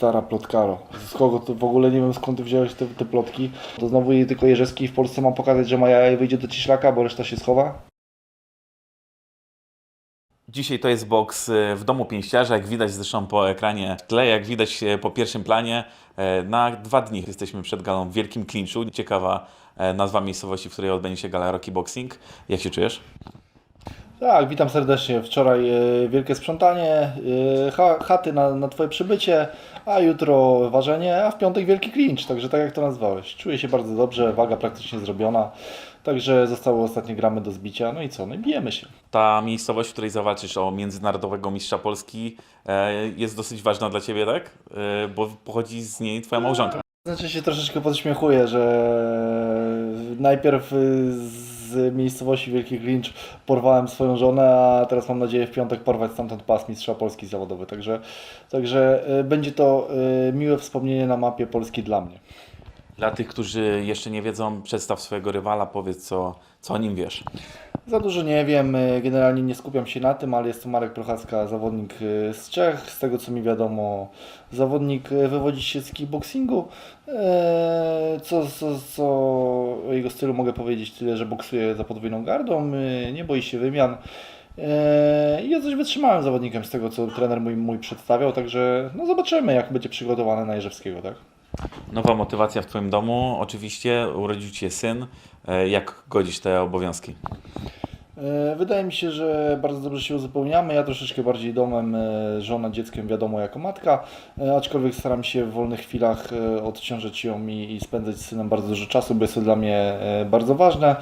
stara plotkaro. Z kogo to w ogóle nie wiem skąd ty wziąłeś te, te plotki. To znowu tylko Jerzewski w Polsce ma pokazać, że ma jaja i wyjdzie do ciślaka, bo reszta się schowa. Dzisiaj to jest boks e, w domu pięściarza, jak widać zresztą po ekranie tle, jak widać e, po pierwszym planie. E, Na dwa dni jesteśmy przed galą w Wielkim Klinczu. Ciekawa e, nazwa miejscowości, w której odbędzie się gala Rocky Boxing. Jak się czujesz? Tak, witam serdecznie. Wczoraj e, wielkie sprzątanie, e, cha, chaty na, na Twoje przybycie, a jutro ważenie, a w piątek wielki klincz, także tak jak to nazwałeś. Czuję się bardzo dobrze, waga praktycznie zrobiona, także zostały ostatnie gramy do zbicia, no i co, no i bijemy się. Ta miejscowość, w której zawalczysz o międzynarodowego mistrza Polski e, jest dosyć ważna dla Ciebie, tak? E, Bo pochodzi z niej Twoja małżonka. Znaczy się troszeczkę podśmiechuję, że najpierw y, z miejscowości Wielki Klincz porwałem swoją żonę, a teraz mam nadzieję w piątek porwać stamtąd pas mistrza Polski zawodowy. Także, także y, będzie to y, miłe wspomnienie na mapie Polski dla mnie. Dla tych, którzy jeszcze nie wiedzą, przedstaw swojego rywala, powiedz co, co o nim wiesz. Za dużo nie wiem, y, generalnie nie skupiam się na tym, ale jest to Marek Prochacka, zawodnik y, z Czech. Z tego co mi wiadomo, zawodnik y, wywodzi się z kickboxingu. Co, co, co o jego stylu mogę powiedzieć tyle, że boksuje za podwójną gardą, nie boi się wymian. I Ja coś wytrzymałem zawodnikiem z tego, co trener mój, mój przedstawiał, także no zobaczymy, jak będzie przygotowany na Jerzewskiego, tak? Nowa motywacja w Twoim domu, oczywiście, urodził Ci się syn. E, Jak godzisz te obowiązki? E, Wydaje mi się, że bardzo dobrze się uzupełniamy. Ja troszeczkę bardziej domem, e, żona dzieckiem, wiadomo, jako matka, aczkolwiek staram się w wolnych chwilach odciążyć ją i, spędzać z synem bardzo dużo czasu, bo jest to dla mnie bardzo ważne.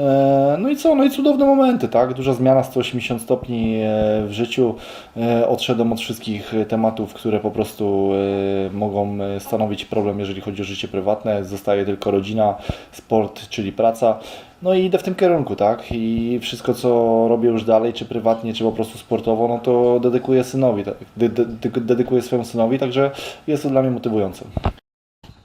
E, No i co? No i cudowne momenty, tak? Duża zmiana 180 stopni e, w życiu. E, Odszedłem od wszystkich tematów, które po prostu mogą stanowić problem, jeżeli chodzi o życie prywatne. Zostaje tylko rodzina, sport, czyli praca. No i idę w tym kierunku, tak? I wszystko, co robię już dalej, czy prywatnie, czy po prostu sportowo, no to dedykuję synowi, tak? De- de- dedykuję swojemu synowi, także jest to dla mnie motywujące.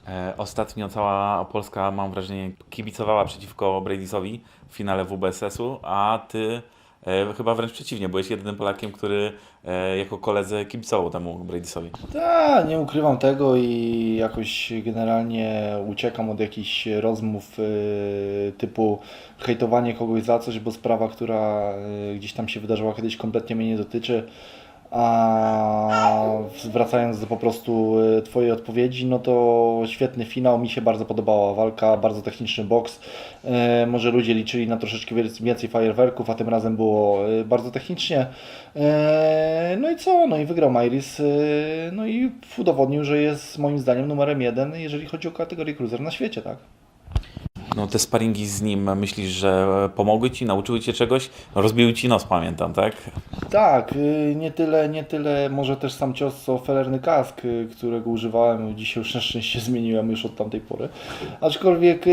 E, Ostatnio cała Polska, mam wrażenie, kibicowała przeciwko Bradysowi w finale WBSS-u, a Ty e, chyba wręcz przeciwnie, byłeś jedynym Polakiem, który e, jako koledze kibicował temu Bradysowi. Tak, nie ukrywam tego i jakoś generalnie uciekam od jakichś rozmów y, typu hejtowanie kogoś za coś, bo sprawa, która y, gdzieś tam się wydarzyła kiedyś kompletnie mnie nie dotyczy. A wracając do po prostu y, Twojej odpowiedzi, no to świetny finał, mi się bardzo podobała walka, bardzo techniczny boks. E, Może ludzie liczyli na troszeczkę więcej fajerwerków, a tym razem było y, bardzo technicznie. E, No i co? No i wygrał Myris, no i udowodnił, że jest moim zdaniem numerem jeden, jeżeli chodzi o kategorię cruiser na świecie, tak? No te sparingi z nim myślisz, że pomogły Ci, nauczyły Cię czegoś? No, rozbiły Ci nos, pamiętam, tak? Tak, y, nie tyle, nie tyle może też sam cios, co felerny kask, y, którego używałem. Dzisiaj już na szczęście zmieniłem już od tamtej pory. Aczkolwiek y,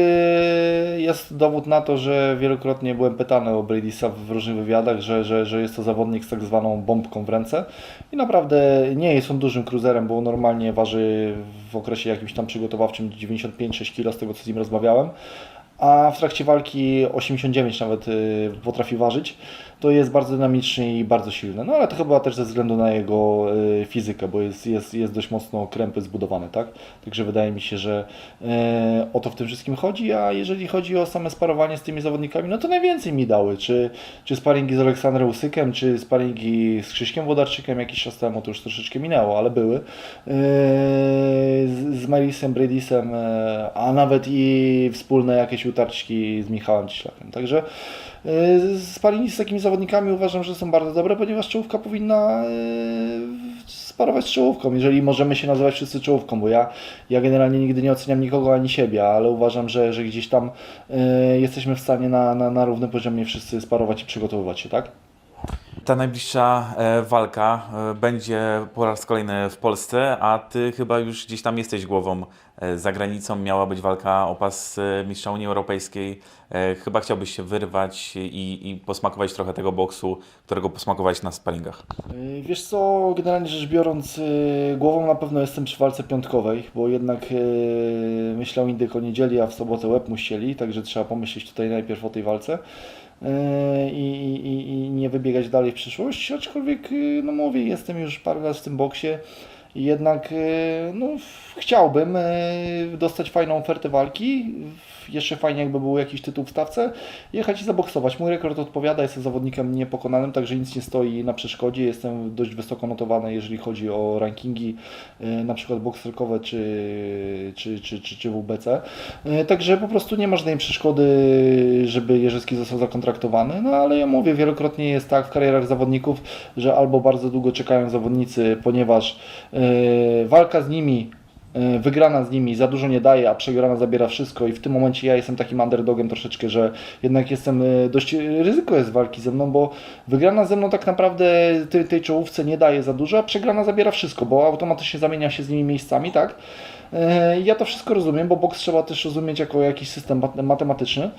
jest dowód na to, że wielokrotnie byłem pytany o Bradysa w różnych wywiadach, że, że, że jest to zawodnik z tak zwaną bombką w ręce. I naprawdę nie jest on dużym cruzerem, bo normalnie waży w okresie jakimś tam przygotowawczym 95-6 kg z tego co z nim rozmawiałem a w trakcie walki 89 nawet y, potrafi ważyć, to jest bardzo dynamiczny i bardzo silny. No ale to chyba też ze względu na jego y, fizykę, bo jest, jest, jest dość mocno krępy zbudowany, tak? Także wydaje mi się, że y, o to w tym wszystkim chodzi, a jeżeli chodzi o same sparowanie z tymi zawodnikami, no to najwięcej mi dały. Czy, czy sparingi z Aleksandrem Usykiem, czy sparingi z Krzyśkiem Wodarczykiem jakiś czas temu, to już troszeczkę minęło, ale były. Yy, z, Marisem, Bradysem, e, a nawet i wspólne jakieś utarczki z Michałem Ciślakiem. Także sparingi z takimi zawodnikami uważam, że są bardzo dobre, ponieważ czołówka powinna yy, sparować z czołówką, jeżeli możemy się nazywać wszyscy czołówką, bo ja, ja generalnie nigdy nie oceniam nikogo ani siebie, ale uważam, że, że gdzieś tam yy, jesteśmy w stanie na, na, na równym poziomie wszyscy sparować i przygotowywać się, tak? Ta najbliższa e, walka e, będzie po raz kolejny w Polsce, a Ty chyba już gdzieś tam jesteś głową e, za granicą. Miała być walka o pas e, mistrza Unii Europejskiej. E, Chyba chciałbyś się wyrwać i, i posmakować trochę tego boksu, którego posmakowałeś na sparingach. Wiesz co, generalnie rzecz biorąc, głową na pewno jestem przy walce piątkowej, bo jednak myślał Indyk o niedzieli, a w sobotę łeb mu ścieli, także trzeba pomyśleć tutaj najpierw o tej walce i, i, i nie wybiegać dalej w przyszłość, aczkolwiek, no mówię, jestem już parę lat w tym boksie jednak e, no, chciałbym e, dostać fajną ofertę walki. Jeszcze fajnie, jakby był jakiś tytuł w stawce, jechać i zaboksować. Mój rekord odpowiada, jestem zawodnikiem niepokonanym, także nic nie stoi na przeszkodzie. Jestem dość wysoko notowany, jeżeli chodzi o rankingi, e, na przykład bokserkowe czy, czy, czy, czy, czy WBC. E, Także po prostu nie ma żadnej przeszkody, żeby Jerzyski został zakontraktowany. No ale ja mówię, wielokrotnie jest tak w karierach zawodników, że albo bardzo długo czekają zawodnicy, ponieważ e, walka z nimi wygrana z nimi za dużo nie daje, a przegrana zabiera wszystko i w tym momencie ja jestem takim underdogiem troszeczkę, że jednak jestem e, dość ryzyko jest walki ze mną, bo wygrana ze mną tak naprawdę tej, tej czołówce nie daje za dużo, a przegrana zabiera wszystko, bo automatycznie zamienia się z nimi miejscami, tak? E, Ja to wszystko rozumiem, bo boks trzeba też rozumieć jako jakiś system mat- matematyczny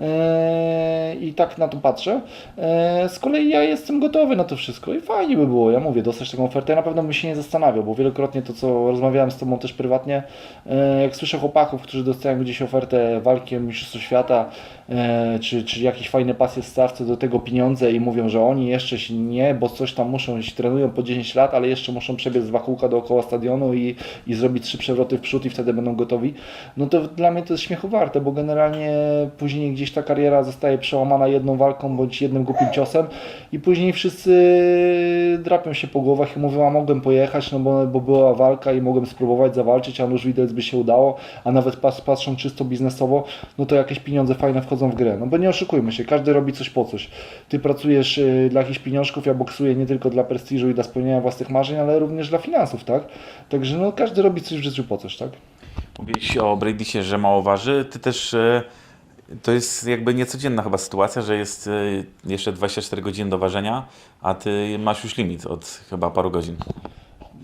E, i tak na to patrzę. E, Z kolei ja jestem gotowy na to wszystko i fajnie by było, ja mówię, dostać taką ofertę. Ja na pewno bym się nie zastanawiał, bo wielokrotnie to, co rozmawiałem z Tobą też prywatnie, jak słyszę chłopaków, którzy dostają gdzieś ofertę walki o Mistrzostwo Świata, czy, czy jakiś fajny pas jest w stawce, do tego pieniądze i mówią, że oni jeszcze się nie, bo coś tam muszą, się trenują po 10 lat, ale jeszcze muszą przebiec dwa kółka dookoła stadionu i, i zrobić trzy przewroty w przód i wtedy będą gotowi, no to dla mnie to jest śmiechu warte, bo generalnie później gdzieś ta kariera zostaje przełamana jedną walką bądź jednym głupim ciosem i później wszyscy drapią się po głowach i mówią, a mogłem pojechać, no bo, bo była walka i mogłem spróbować zawalczyć, a nóż widać by się udało, a nawet pas, patrzą czysto biznesowo, no to jakieś pieniądze fajne wchodzą w grę. No bo nie oszukujmy się, każdy robi coś po coś. Ty pracujesz y, dla jakichś pieniążków, ja boksuję nie tylko dla prestiżu i dla spełnienia własnych marzeń, ale również dla finansów, tak? Także no każdy robi coś w życiu po coś, tak? Mówiłeś o Bradysie, że mało waży. Ty też, e, to jest jakby niecodzienna chyba sytuacja, że jest e, jeszcze 24 godziny do ważenia, a ty masz już limit od chyba paru godzin.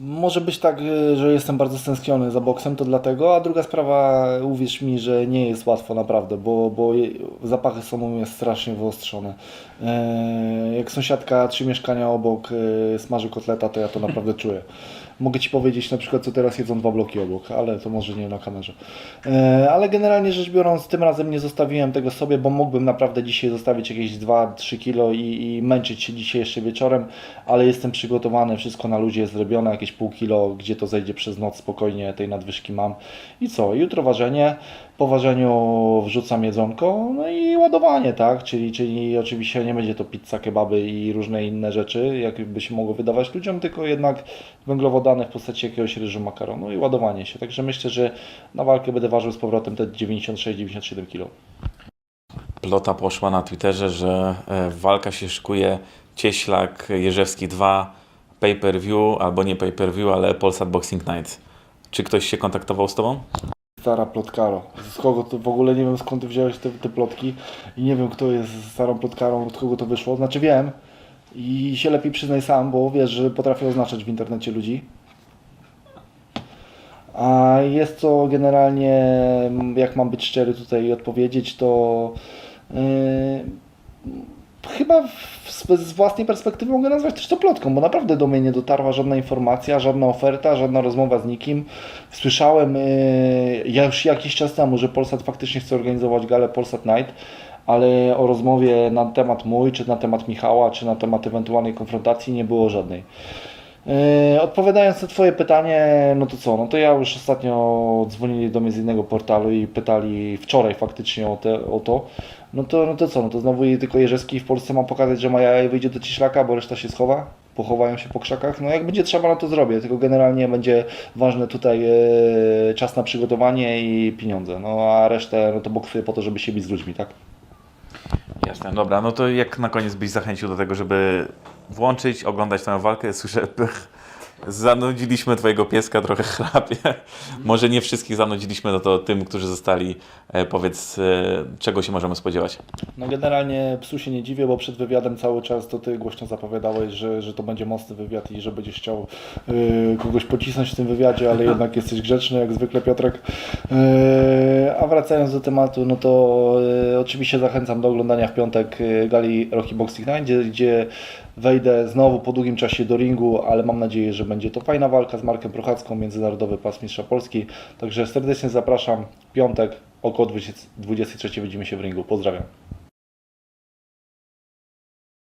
Może być tak, y, że jestem bardzo stęskniony za boksem, to dlatego, a druga sprawa, uwierz mi, że nie jest łatwo naprawdę, bo, bo zapachy są u mnie strasznie wyostrzone. E, Jak sąsiadka trzy mieszkania obok e, smaży kotleta, to ja to naprawdę czuję. Mogę Ci powiedzieć na przykład, co teraz jedzą dwa bloki obok, ale to może nie na kamerze. E, Ale generalnie rzecz biorąc, tym razem nie zostawiłem tego sobie, bo mógłbym naprawdę dzisiaj zostawić jakieś 2-3 kilo i, i męczyć się dzisiaj jeszcze wieczorem, ale jestem przygotowany, wszystko na ludzie jest zrobione, jakieś pół kilo, gdzie to zejdzie przez noc spokojnie, tej nadwyżki mam. I co? Jutro ważenie, po ważeniu wrzucam jedzonko, no i ładowanie, tak? Czyli, czyli oczywiście nie będzie to pizza, kebaby i różne inne rzeczy, jak by się mogło wydawać ludziom, tylko jednak węglowodany w postaci jakiegoś ryżu, makaronu i ładowanie się. Także myślę, że na walkę będę ważył z powrotem te 96-97 kg. Plota poszła na Twitterze, że e, walka się szykuje Cieślak, Jerzewski 2, pay-per-view, albo nie pay-per-view, ale Polsat Boxing Night. Czy ktoś się kontaktował z Tobą? Stara plotkaro. Z kogo to w ogóle nie wiem skąd ty wziąłeś te, te plotki i nie wiem kto jest starą plotkarą, od kogo to wyszło. Znaczy wiem i się lepiej przyznaj sam, bo wiesz, że potrafię oznaczać w internecie ludzi. A jest to generalnie, jak mam być szczery tutaj i odpowiedzieć, to yy, chyba w, z, własnej perspektywy mogę nazwać też to plotką, bo naprawdę do mnie nie dotarła żadna informacja, żadna oferta, żadna rozmowa z nikim. Słyszałem yy, ja już jakiś czas temu, że Polsat faktycznie chce organizować galę Polsat Night, ale o rozmowie na temat mój, czy na temat Michała, czy na temat ewentualnej konfrontacji nie było żadnej. Yy, Odpowiadając na Twoje pytanie, no to co, no to ja już ostatnio dzwonili do mnie z innego portalu i pytali wczoraj faktycznie o, te, o to. No to, no to co, no to znowu tylko Jerzewski w Polsce ma pokazać, że ma jaja i wyjdzie do Ciszlaka, bo reszta się schowa, pochowają się po krzakach. No jak będzie trzeba, no to zrobię, tylko generalnie będzie ważne tutaj e, czas na przygotowanie i pieniądze. No a resztę, no to boksuję po to, żeby się bić z ludźmi, tak? Jasne, dobra, no to jak na koniec byś zachęcił do tego, żeby włączyć, oglądać tę walkę? Słyszę, pych, zanudziliśmy Twojego pieska, trochę chrapie. Może nie wszystkich zanudziliśmy, no to tym, którzy zostali, e, powiedz, e, czego się możemy spodziewać. No generalnie psu się nie dziwię, bo przed wywiadem cały czas to ty głośno zapowiadałeś, że, że to będzie mocny wywiad i że będziesz chciał y, kogoś pocisnąć w tym wywiadzie, ale jednak jesteś grzeczny jak zwykle Piotrek. Y, a wracając do tematu, no to y, oczywiście zachęcam do oglądania w piątek gali Rocky Boxing Night, gdzie, gdzie wejdę znowu po długim czasie do ringu, ale mam nadzieję, że będzie to fajna walka z Markiem Prochacką, międzynarodowy pas mistrza Polski. Także serdecznie zapraszam. Piątek około 20, 23 widzimy się w ringu. Pozdrawiam.